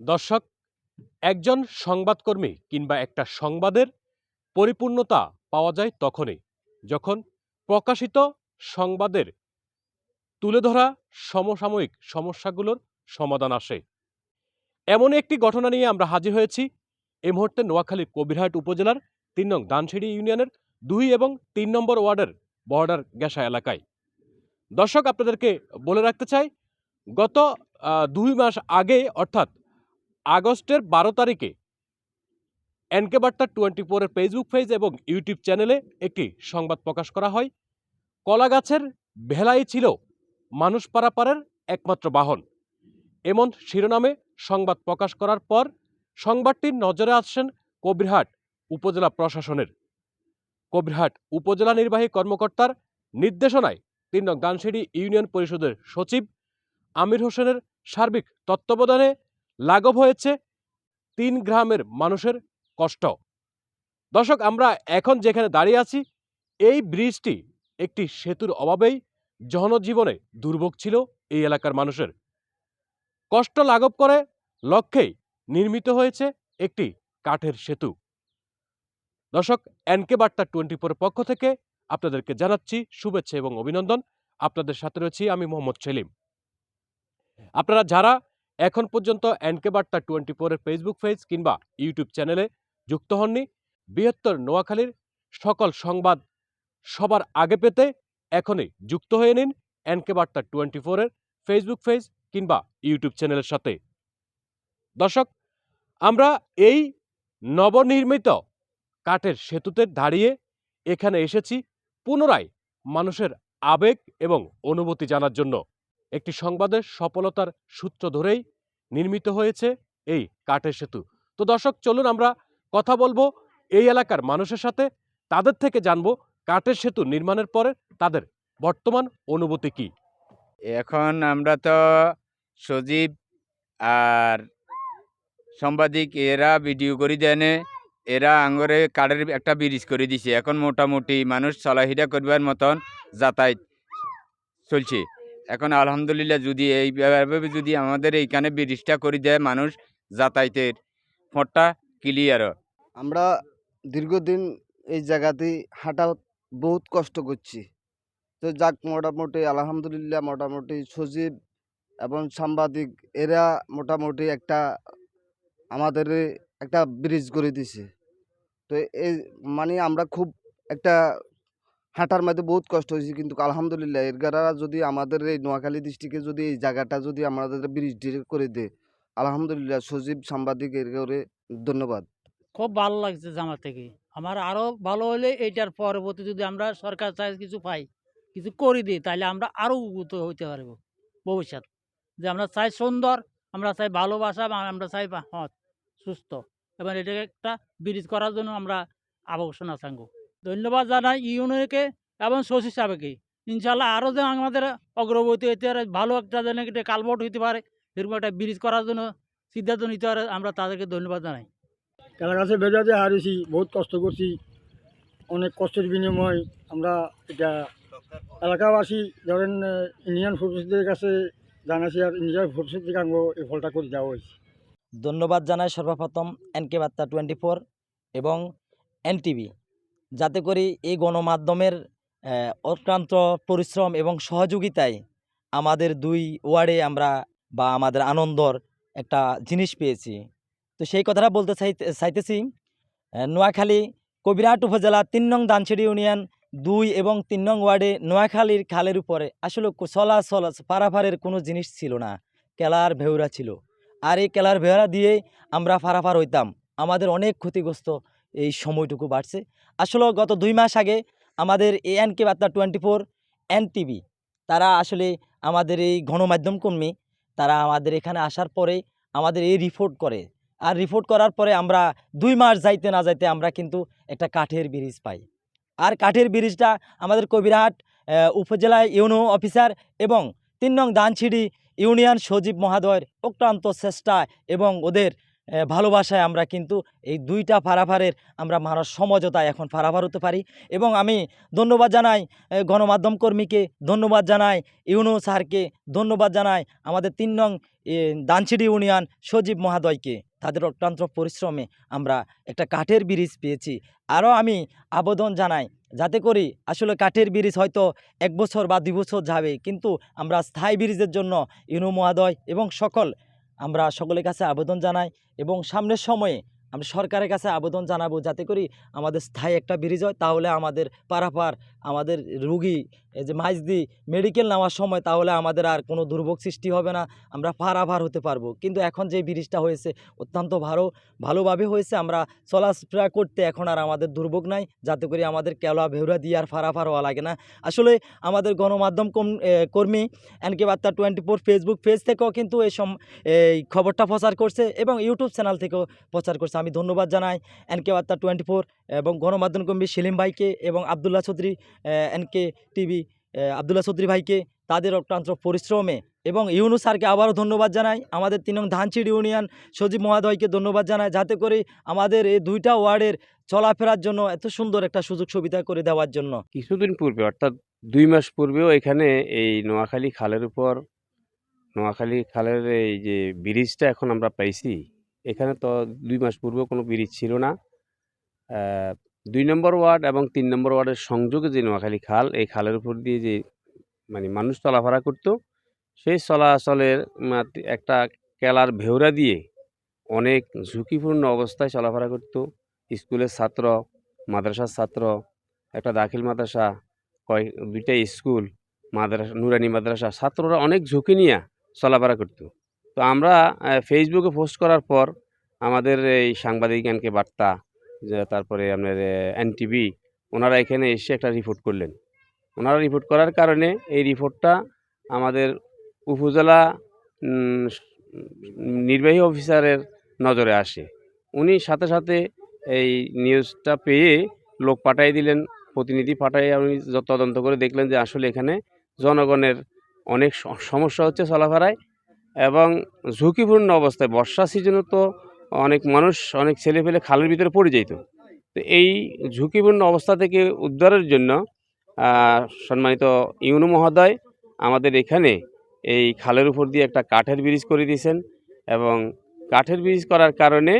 দর্শক, একজন সংবাদকর্মী কিংবা একটা সংবাদের পরিপূর্ণতা পাওয়া যায় তখনই, যখন প্রকাশিত সংবাদের তুলে ধরা সমসাময়িক সমস্যাগুলোর সমাধান আসে। এমন একটি ঘটনা নিয়ে আমরা হাজির হয়েছি এই মুহূর্তে নোয়াখালীর কবিরহাট উপজেলার তিন নং দানসিঁড়ি ইউনিয়নের দুই এবং তিন নম্বর ওয়ার্ডের বর্ডার গ্যাসা এলাকায়। দর্শক, আপনাদেরকে বলে রাখতে চাই, গত দুই মাস আগে, অর্থাৎ আগস্টের বারো তারিখে এনকে বার্তা টোয়েন্টি ফোরের ফেসবুক পেজ এবং ইউটিউব চ্যানেলে একটি সংবাদ প্রকাশ করা হয়। কলাগাছের ভেলাই ছিল মানুষ পারাপারের একমাত্র বাহন। এমন শিরোনামে সংবাদ প্রকাশ করার পর সংবাদটির নজরে আসছেন কবিরহাট উপজেলা প্রশাসনের। কবিরহাট উপজেলা নির্বাহী কর্মকর্তার নির্দেশনায় তিন নং দানসিঁড়ি ইউনিয়ন পরিষদের সচিব আমির হোসেনের সার্বিক তত্ত্বাবধানে লাঘব হয়েছে তিন গ্রামের মানুষের কষ্ট দর্শক, আমরা এখন যেখানে দাঁড়িয়ে আছি, এই ব্রিজটি একটি সেতুর অভাবেই জনজীবনে দুর্ভোগ ছিল এই এলাকার মানুষের। কষ্ট লাঘব করে লক্ষ্যেই নির্মিত হয়েছে একটি কাঠের সেতু। দর্শক, এনকে বার্তা টোয়েন্টি ফোর পক্ষ থেকে আপনাদেরকে জানাচ্ছি শুভেচ্ছা এবং অভিনন্দন। আপনাদের সাথে রয়েছি আমি মোহাম্মদ সেলিম। আপনারা যারা এখন পর্যন্ত এনকে বার্তা টোয়েন্টি ফোরের ফেসবুক পেজ কিংবা ইউটিউব চ্যানেলে যুক্ত হননি। বৃহত্তর নোয়াখালীর সকল সংবাদ সবার আগে পেতে এখনই যুক্ত হয়ে নিন এনকে বার্তা টোয়েন্টি ফোরের ফেসবুক পেজ কিংবা ইউটিউব চ্যানেলের সাথে। দর্শক, আমরা এই নবনির্মিত কাঠের সেতুতে দাঁড়িয়ে এখানে এসেছি পুনরায় মানুষের আবেগ এবং অনুভূতি জানার জন্য। একটি সংবাদের সফলতার সূত্র ধরেই নির্মিত হয়েছে এই কাঠের সেতু। তো দর্শক, চলুন আমরা কথা বলব এই এলাকার মানুষের সাথে। তাদের থেকে জানব কাঠের সেতু নির্মাণের পরে তাদের বর্তমান অনুভূতি কি। এখন আমরা তো সজীব আর সাংবাদিক, এরা ভিডিও করে দেনে এরা আঙ্গরে কাঠের একটা ব্রিজ করে দিছে। এখন মোটামুটি মানুষ চলাফেরা করবার মতন যাতায়াত চলছে। এখন আলহামদুলিল্লাহ যদি এইভাবে যদি আমাদের এইখানে ব্রিজটা করে দেয় মানুষ যাতায়াতের। ফোঁটটা ক্লিয়ার আমরা দীর্ঘদিন এই জায়গাতে হাঁটা বহুত কষ্ট করছি। তো যাক, মোটামুটি আলহামদুলিল্লাহ মোটামুটি সজীব এবং সাংবাদিক এরা মোটামুটি একটা আমাদের একটা ব্রিজ করে দিছে। তো এই মানে আমরা খুব একটা হাঁটার মধ্যে বহুত কষ্ট হয়েছে, কিন্তু আলহামদুলিল্লাহ, এর দ্বারা যদি আমাদের এই নোয়াখালী ডিস্ট্রিক্টে যদি এই জায়গাটা যদি আমাদের ব্রিজ করে দেয়, আলহামদুলিল্লাহ সজীব সাংবাদিক এর করে ধন্যবাদ। খুব ভালো লাগছে জামা থেকে। আমার আরও ভালো হলে এইটার পরবর্তী যদি আমরা সরকার চাই কিছু পাই, কিছু করে দিই, তাহলে আমরা আরও উন্নত হইতে পারব ভবিষ্যৎ। যে আমরা চাই সুন্দর, আমরা চাই ভালোবাসা, বা আমরা চাই বা- হ্যাঁ সুস্থ। এবং এটাকে একটা ব্রিজ করার জন্য আমরা আবশ্যনা চাঙ্গ। ধন্যবাদ জানাই ইউনিয়নকে এবং শশী সাহেবকে। ইনশাল্লাহ আরও যেন আমাদের অগ্রগতি হইতে পারে ভালো একটা যেন একটা কালভোট হইতে পারে এরকম একটা ব্রিজ করার জন্য সিদ্ধান্ত নিতে পারে আমরা তাদেরকে ধন্যবাদ জানাই। কাছে বেজাতে হারিয়েছি বহুত কষ্ট করছি অনেক কষ্টের বিনিময় আমরা এটা এলাকাবাসী ধরেন ইন্ডিয়ান ফোর্সেসদের কাছে জানাছি আর ইন্ডিয়ান ফোর্সেস থেকে আঙ্গ এই ফলটা করে দেওয়া হয়েছে। ধন্যবাদ জানাই সর্বপ্রথম এনকে বার্তা টোয়েন্টি ফোর এবং এনটিভি। যাতে করে এই গণমাধ্যমের অক্লান্ত পরিশ্রম এবং সহযোগিতায় আমাদের দুই ওয়ার্ডে আমরা বা আমাদের আনন্দর একটা জিনিস পেয়েছি। তো সেই কথাটা বলতে চাইতে, চাইতেছি নোয়াখালী কবিরাট উপজেলা তিন নং দানছিড়ি ইউনিয়ন দুই এবং তিন নং ওয়ার্ডে নোয়াখালীর খালের উপরে আসলে চলাচল পারাপারের কোনো জিনিস ছিল না। কেলার ভেউরা ছিল। আর এই কেলার ভেউরা দিয়ে আমরা ফারাফার হইতাম। আমাদের অনেক ক্ষতিগ্রস্ত এই সময়টুকু বাড়ছে। আসলে গত দুই মাস আগে আমাদের এ এন কে বার্তা টোয়েন্টি ফোর এন টিভি তারা আসলে আমাদের এই গণমাধ্যম কর্মী, তারা আমাদের এখানে আসার পরে আমাদের এই রিপোর্ট করে। আর রিপোর্ট করার পরে আমরা দুই মাস যাইতে না যাইতে আমরা কিন্তু একটা কাঠের ব্রিজ পাই। আর কাঠের ব্রিজটা আমাদের কবিরহাট উপজেলা ইউনো অফিসার এবং তিন নং দানছিড়ি ইউনিয়ন সজীব মহাদয়ের অক্লান্ত চেষ্টা এবং ওদের ভালোবাসায় আমরা কিন্তু এই দুইটা ফারাফারের আমরা মানুষ সমঝোতায় এখন ফারাফার হতে পারি। এবং আমি ধন্যবাদ জানাই গণমাধ্যম কর্মীকে ধন্যবাদ জানাই ইউনু স্যারকে ধন্যবাদ জানাই আমাদের তিন নং এ, দানচিড়ি ইউনিয়ন সজীব মহাদয়কে। তাদের অক্লান্ত পরিশ্রমে আমরা একটা কাঠের ব্রিজ পেয়েছি। আরও আমি আবেদন জানাই যাতে করি আসলে কাঠের ব্রিজ হয়তো এক বছর বা দুই বছর যাবে কিন্তু আমরা স্থায়ী ব্রিজের জন্য ইউনু মহাদয় এবং সকল আমরা সকলের কাছে আবেদন জানাই এবং সামনের সময়ে আমরা সরকারের কাছে আবেদন জানাব যাতে করি আমাদের স্থায়ী একটা ব্রিজ হয়। তাহলে আমাদের পারাপার, আমাদের রুগী, এই যে মাইজদি মেডিকেল নেওয়ার সময় তাহলে আমাদের আর কোনো দুর্ভোগ সৃষ্টি হবে না। আমরা পারাভার হতে পারব। কিন্তু এখন যে ব্রিজটা হয়েছে অত্যন্ত ভালো, ভালোভাবে হয়েছে। আমরা চলাফেরা করতে এখন আর আমাদের দুর্ভোগ নাই। যাতে করে আমাদের কেলা ভেউরা দিয়ে আর ফারাফার হওয়া লাগে না। আসলে আমাদের গণমাধ্যম কর্মী এনকে বার্তা টোয়েন্টি ফোর ফেসবুক পেজ থেকেও কিন্তু এই খবরটা প্রচার করছে এবং ইউটিউব চ্যানেল থেকেও প্রচার করছে। আমি ধন্যবাদ জানাই এনকে বার্তা টোয়েন্টি ফোর এবং গণমাধ্যম কর্মী সেলিম ভাইকে এবং Abdullah Chowdhury N K TV Abdullah Chowdhury ভাইকে তাদের অক্লান্ত পরিশ্রমে এবং ইউনু স্যারকে আবারও ধন্যবাদ জানাই। আমাদের তিন ধানচিড়ি ইউনিয়ন সজীব মহাদয়কে ধন্যবাদ জানাই যাতে করে আমাদের এই দুইটা ওয়ার্ডের চলাফেরার জন্য এত সুন্দর একটা সুযোগ সুবিধা করে দেওয়ার জন্য। কিছুদিন পূর্বে, অর্থাৎ দুই মাস পূর্বেও এখানে এই নোয়াখালী খালের উপর, নোয়াখালী খালের এই যে ব্রিজটা এখন আমরা পাইছি এখানে তো দুই মাস পূর্বে কোনো ব্রিজ ছিল না। দুই নম্বর ওয়ার্ড এবং তিন নম্বর ওয়ার্ডের সংযোগে যে নোয়াখালী খাল, এই খালের উপর দিয়ে যে মানে মানুষ চলাফেরা করতো, সেই চলাচলের একটা কেলার ভেউরা দিয়ে অনেক ঝুঁকিপূর্ণ অবস্থায় চলাফেরা করতো। স্কুলের ছাত্র, মাদ্রাসার ছাত্র, একটা দাখিল মাদ্রাসা কয়েক দুইটা স্কুল, মাদ্রাসা, নুরানি মাদ্রাসা, ছাত্ররা অনেক ঝুঁকি নিয়ে চলাফেরা করতো। তো আমরা ফেসবুকে পোস্ট করার পর আমাদের এই সাংবাদিক এনকে বার্তা তারপরে আপনার এনটিভি ওনারা এখানে এসে একটা রিপোর্ট করলেন। ওনারা রিপোর্ট করার কারণে এই রিপোর্টটা আমাদের উপজেলা নির্বাহী অফিসারের নজরে আসে। উনি সাথে সাথে এই নিউজটা পেয়ে লোক পাঠিয়ে দিলেন, প্রতিনিধি পাঠিয়ে উনি তদন্ত করে দেখলেন যে আসলে এখানে জনগণের অনেক সমস্যা হচ্ছে চলাফেরায়। এবং ঝুঁকিপূর্ণ অবস্থায় বর্ষা সিজনে তো অনেক মানুষ, অনেক ছেলে পেলে খালের ভিতরে পড়ে যেত। তো এই ঝুঁকিপূর্ণ অবস্থা থেকে উদ্ধারের জন্য সম্মানিত ইউনু মহোদয় আমাদের এখানে এই খালের উপর দিয়ে একটা কাঠের ব্রিজ করে দিয়েছেন এবং কাঠের ব্রিজ করার কারণে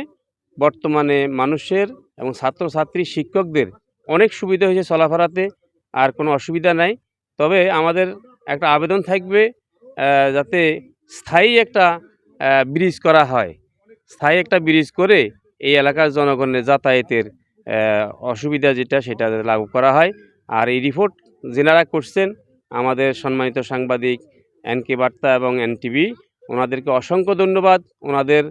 বর্তমানে মানুষের এবং ছাত্রছাত্রী, শিক্ষকদের অনেক সুবিধা হয়েছে চলাফেরাতে, আর কোনো অসুবিধা নাই। তবে আমাদের একটা আবেদন থাকবে যাতে স্থায়ী একটা ব্রিজ করা হয়। স্থায়ী একটা ব্রিজ করে এই এলাকার জনগণের যাতায়াতের অসুবিধা যেটা সেটা লাগু করা হয়। আর এই রিপোর্ট যেনারা করছেন, আমাদের সম্মানিত সাংবাদিক এনকে বার্তা এবং এন টিভি ওনাদেরকে অসংখ্য ধন্যবাদ। ওনাদের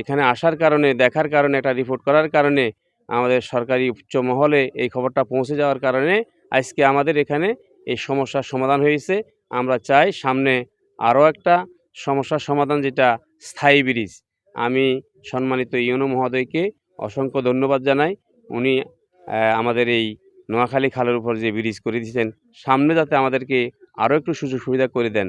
এখানে আসার কারণে, দেখার কারণে, একটা রিপোর্ট করার কারণে, আমাদের সরকারি উচ্চ মহলে এই খবরটা পৌঁছে যাওয়ার কারণে আজকে আমাদের এখানে এই সমস্যার সমাধান হয়েছে। আমরা চাই সামনে আরও একটা সমস্যার সমাধান যেটা স্থায়ী ব্রিজ। আমি সম্মানিত ইউনো মহোদয়কে অসংখ্য ধন্যবাদ জানাই। উনি আমাদের এই নোয়াখালী খালের উপর যে ব্রিজ করে দিয়েছেন, সামনে যাতে আমাদেরকে আরও একটু সুযোগ সুবিধা করে দেন।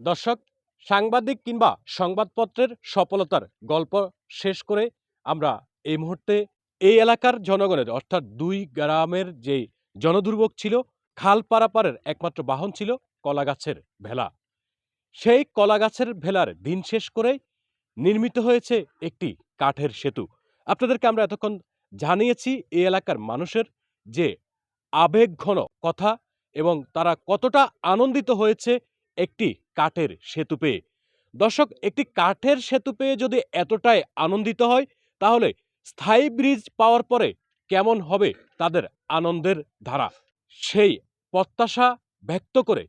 দর্শক, সাংবাদিক কিংবা সংবাদপত্রের সফলতার গল্প শেষ করে আমরা এই মুহূর্তে এই এলাকার জনগণের, অর্থাৎ দুই গ্রামের যে জনদুর্ভোগ ছিল খাল পারাপারের একমাত্র বাহন ছিল কলাগাছের ভেলা। সেই কলাগাছের ভেলার দিন শেষ করে নির্মিত হয়েছে একটি কাঠের সেতু। আপনাদেরকে আমরা এতক্ষণ জানিয়েছি এই এলাকার মানুষের যে আবেগঘন কথা এবং তারা কতটা আনন্দিত হয়েছে একটি কাঠের সেতু পেয়ে। দর্শক, একটি কাঠের সেতু পেয়ে যদি এতটাই আনন্দিত হয়, তাহলে স্থায়ী ব্রিজ পাওয়ার পরে কেমন হবে তাদের আনন্দের ধারা? সেই প্রত্যাশা ব্যক্ত করে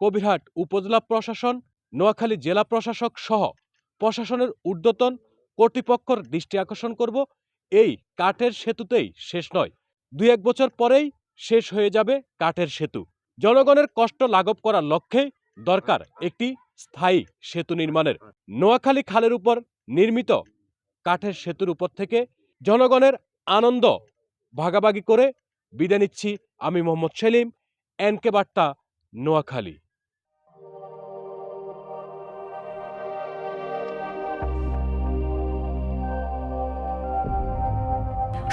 কবিরহাট উপজেলা প্রশাসন, নোয়াখালী জেলা প্রশাসক সহ প্রশাসনের ঊর্ধ্বতন কর্তৃপক্ষর দৃষ্টি আকর্ষণ করব। এই কাঠের সেতুতেই শেষ নয়। দুই এক বছর পরেই শেষ হয়ে যাবে কাঠের সেতু। জনগণের কষ্ট লাঘব করার লক্ষ্যে দরকার একটি স্থায়ী সেতু নির্মাণের। নোয়াখালী খালের উপর নির্মিত কাঠের সেতুর উপর থেকে জনগণের আনন্দ ভাগাভাগি করে বিদায় নিচ্ছি আমি মোহাম্মদ সেলিম, এনকে বার্তা, নোয়াখালী।